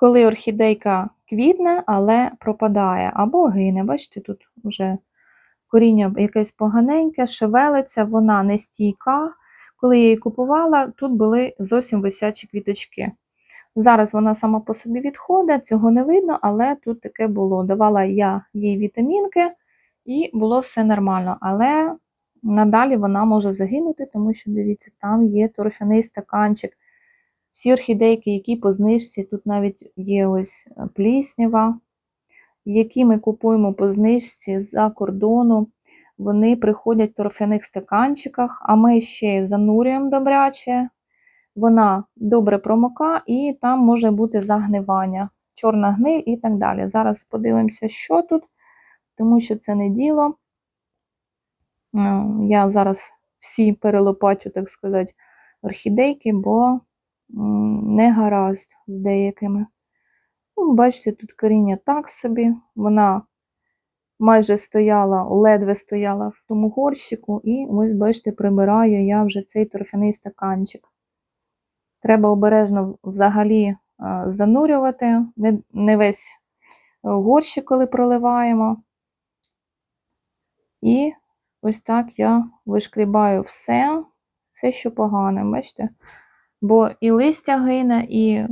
коли орхідейка квітне, але пропадає або гине. Бачите, тут вже коріння якесь поганеньке, шевелиться, вона не стійка. Коли я її купувала, тут були зовсім висячі квіточки. Зараз вона сама по собі відходить, цього не видно, але тут таке було. Давала я їй вітамінки, і було все нормально. Але надалі вона може загинути, тому що, дивіться, там є торфяний стаканчик. Всі орхідейки, які по знижці, тут навіть є ось е, пліснява, які ми купуємо по знижці з-за кордону, вони приходять в торфяних стаканчиках, а ми ще занурюємо добряче. Вона добре промока, і там може бути загнивання, чорна гниль і так далі. Зараз подивимося, що тут, тому що це не діло. Е, Я зараз всі перелопатю, так сказати, орхідейки, бо не гаразд з деякими. Ну, бачите, тут коріння так собі, вона майже стояла, ледве стояла в тому горщику, і ось, бачите, прибираю я вже цей торфяний стаканчик. Треба обережно взагалі е, занурювати, не, не весь горщик, коли проливаємо. І ось так я вишкрібаю все, все, що погане, бачите? Бо і листя гине, і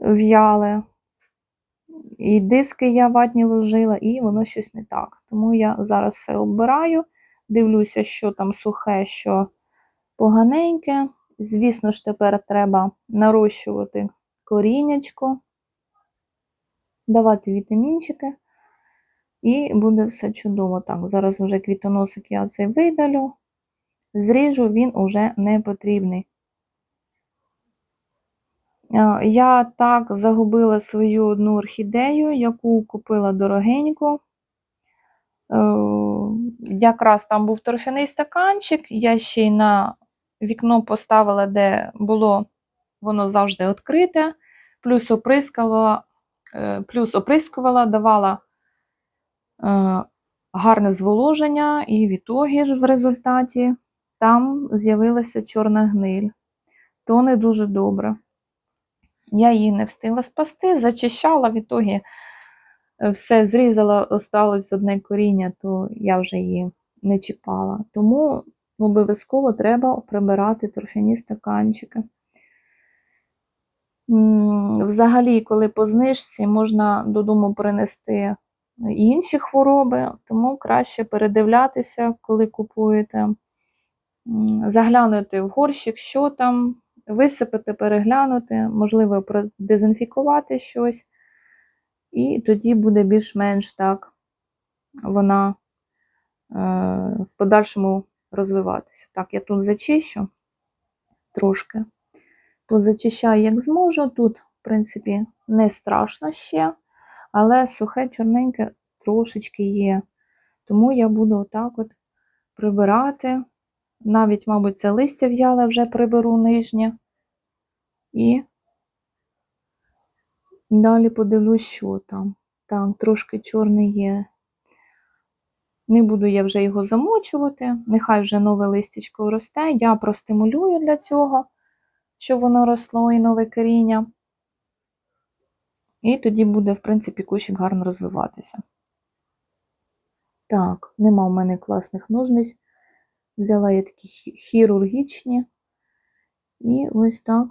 в'яле, і диски я ватні ложила, і воно щось не так. Тому я зараз все оббираю, дивлюся, що там сухе, що поганеньке. Звісно ж, тепер треба нарощувати коріннячко, давати вітамінчики, і буде все чудово. Так, зараз вже квітоносик я оцей видалю, зріжу, він уже не потрібний. Е, Я так загубила свою одну орхідею, яку купила дорогеньку. Е, Якраз там був торфяний стаканчик, я ще й на вікно поставила, де було воно завжди відкрите, плюс оприскувала, е, плюс оприскувала давала гарне зволоження, і в в результаті там з'явилася чорна гниль. То не дуже добре. Я її не встигла спасти, зачищала, в ітогі е, все зрізала, осталось одне коріння, то я вже її не чіпала. Тому обов'язково треба прибирати торфяні стаканчики. Взагалі, коли по знижці, можна додому принести інші хвороби, тому краще передивлятися, коли купуєте, заглянути в горщик, що там, висипати, переглянути, можливо, продезінфікувати щось, і тоді буде більш-менш так вона е, в подальшому розвиватися. Так, я тут зачищу трошки, позачищаю, як зможу. Тут, в принципі, не страшно ще, але сухе, чорненьке трошечки є. Тому я буду отак от прибирати. Навіть, мабуть, це листя в'яле вже приберу нижнє. І далі подивлюсь, що там. Так, трошки чорний є. Не буду я вже його замочувати, нехай вже нове листячко росте. Я простимулюю для цього, щоб воно росло і нове коріння. І тоді буде, в принципі, кущик гарно розвиватися. Так, нема в мене класних ножниць. Взяла я такі хірургічні. І ось так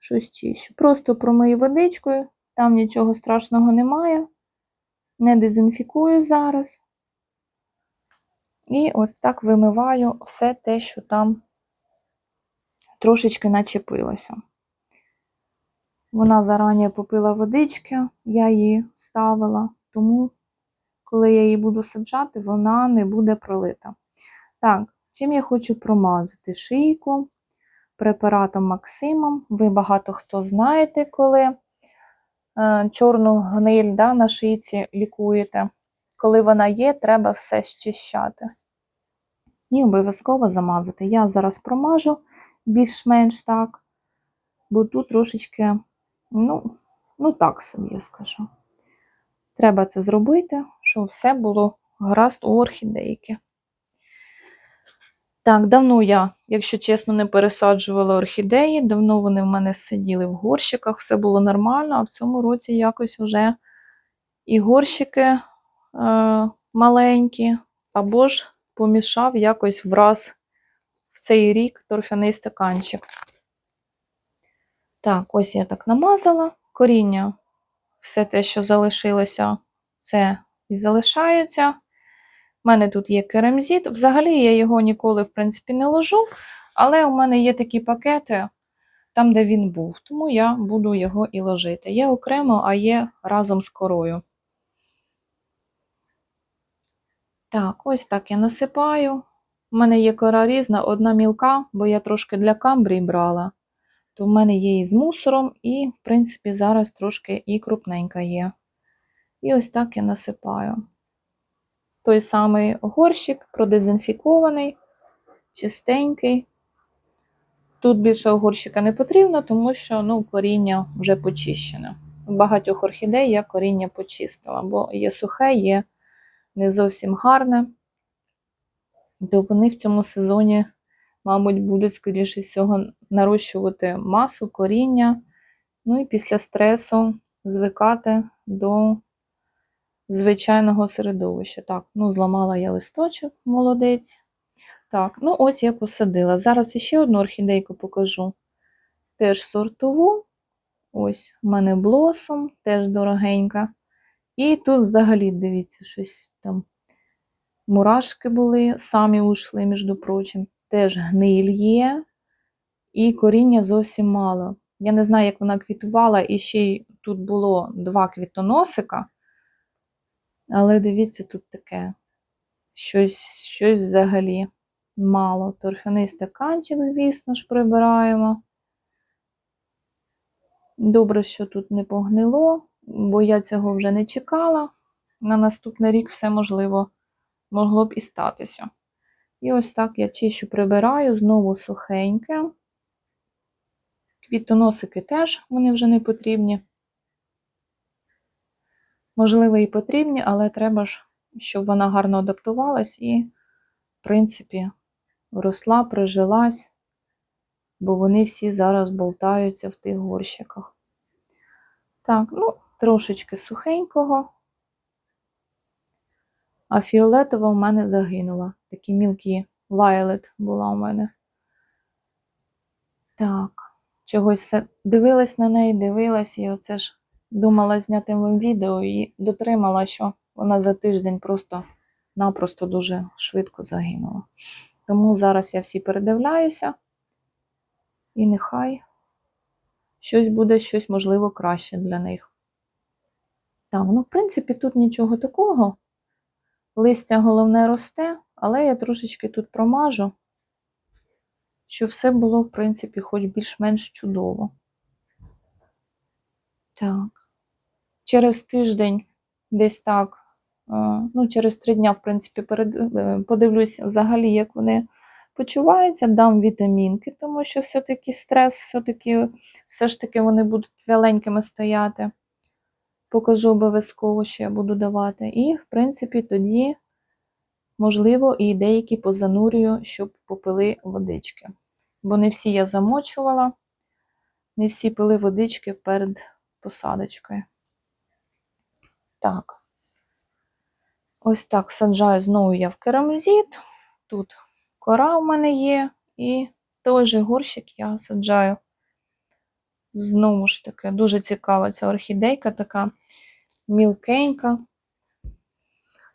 щось чищу. Просто промию водичкою, там нічого страшного немає. Не дезінфікую зараз. І от так вимиваю все те, що там трошечки начепилося. Вона зарані попила водички, я її ставила, тому, коли я її буду саджати, вона не буде пролита. Так, чим я хочу промазати шийку препаратом Максимом. Ви багато хто знаєте, коли е, чорну гниль да, на шийці лікуєте. Коли вона є, треба все щищати. І обов'язково замазати. Я зараз промажу більш-менш так, бо тут трошечки, ну, ну так собі я скажу. Треба це зробити, щоб все було гаразд у орхідейки. Так, давно я, якщо чесно, не пересаджувала орхідеї, давно вони в мене сиділи в горщиках, все було нормально, а в цьому році якось вже і горщики е, маленькі, або ж помішав якось враз в цей рік торфяний стаканчик. Так, ось я так намазала. Коріння, все те, що залишилося, це і залишається. У мене тут є керамзит. Взагалі я його ніколи, в принципі, не ложу, але у мене є такі пакети, там, де він був, тому я буду його і ложити. Є окремо, а є разом з корою. Так, ось так я насипаю. У мене є кора різна, одна мілка, бо я трошки для камбрій брала. То в мене є і з мусором, і, в принципі, зараз трошки і крупненька є. І ось так я насипаю. Той самий горщик, продезінфікований, чистенький. Тут більше горщика не потрібно, тому що ну, коріння вже почищене. У багатьох орхідей я коріння почистила, бо є сухе, є не зовсім гарне. То вони в цьому сезоні, мабуть, будуть, скоріше всього, нарощувати масу, коріння, ну і після стресу звикати до звичайного середовища. Так, ну, зламала я листочок, молодець. Так, ну ось я посадила. Зараз ще одну орхідейку покажу. Теж сортову. Ось у мене блосом, теж дорогенька. І тут взагалі, дивіться, щось там мурашки були, самі ушли, між прочим. Теж гниль є, і коріння зовсім мало. Я не знаю, як вона квітувала, і ще й тут було два квітоносика. Але дивіться, тут таке щось, щось взагалі мало. Торфяний стаканчик, звісно ж, прибираємо. Добре, що тут не погнило, бо я цього вже не чекала. На наступний рік все можливо могло б і статися. І ось так я чищу прибираю, знову сухеньке. Квітоносики теж вони вже не потрібні. Можливо, і потрібні, але треба ж, щоб вона гарно адаптувалась і, в принципі, росла, прижилась, бо вони всі зараз болтаються в тих горщиках. Так, ну, трошечки сухенького. А фіолетова в мене загинула. Такі мілкі Violet була у мене. Так, чогось дивилась на неї, дивилась, і оце ж думала зняти вам відео і дотримала, що вона за тиждень просто-напросто дуже швидко загинула. Тому зараз я всі передивляюся, і нехай щось буде, щось, можливо, краще для них. Так, ну, в принципі, тут нічого такого. Листя головне росте, але я трошечки тут промажу, щоб все було, в принципі, хоч більш-менш чудово. Так, через тиждень, десь так, ну, через три дня, в принципі, перед, е, подивлюсь взагалі, як вони почуваються, дам вітамінки, тому що все-таки стрес, все-таки, все ж таки вони будуть вяленькими стояти покажу обов'язково, що я буду давати. І, в принципі, тоді, можливо, і деякі позанурюю, щоб попили водички. Бо не всі я замочувала, не всі пили водички перед посадочкою. Так, ось так саджаю знову я в керамзит. Тут кора в мене є, і той же горщик я саджаю. Знову ж таки, дуже цікава ця орхідейка, така мілкенька.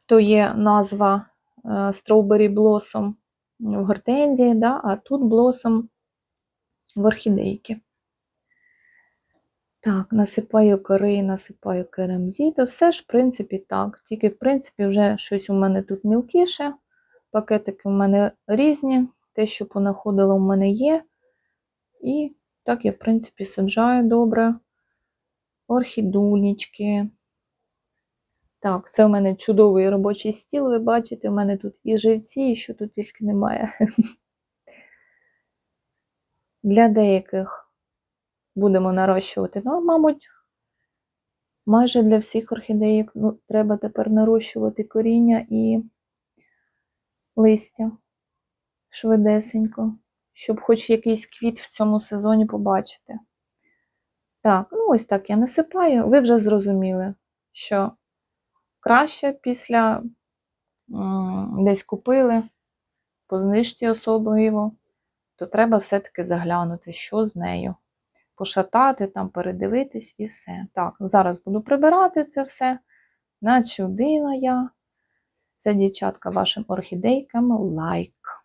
То є назва е, Strawberry Blossom в гортензії, да? а тут блосом в орхідейки. Так, насипаю кори, насипаю керамзіту. Все ж, в принципі, так. Тільки, в принципі, вже щось у мене тут мілкіше. Пакетики у мене різні. Те, що понаходило, у мене є. І так я, в принципі, саджаю добре. Орхідульнички. Так, це у мене чудовий робочий стіл, ви бачите, у мене тут і живці, і що тут тільки немає. Для деяких будемо нарощувати. Ну, мабуть, майже для всіх орхідеїк ну, треба тепер нарощувати коріння і листя, швидесенько, щоб хоч якийсь квіт в цьому сезоні побачити. Так, ну ось так я насипаю. Ви вже зрозуміли, що краще після десь купили, по знижці особливо, то треба все-таки заглянути, що з нею. Пошатати, там, передивитись і все. Так, зараз буду прибирати це все. Начудила я. Це, дівчатка, вашим орхідейкам лайк.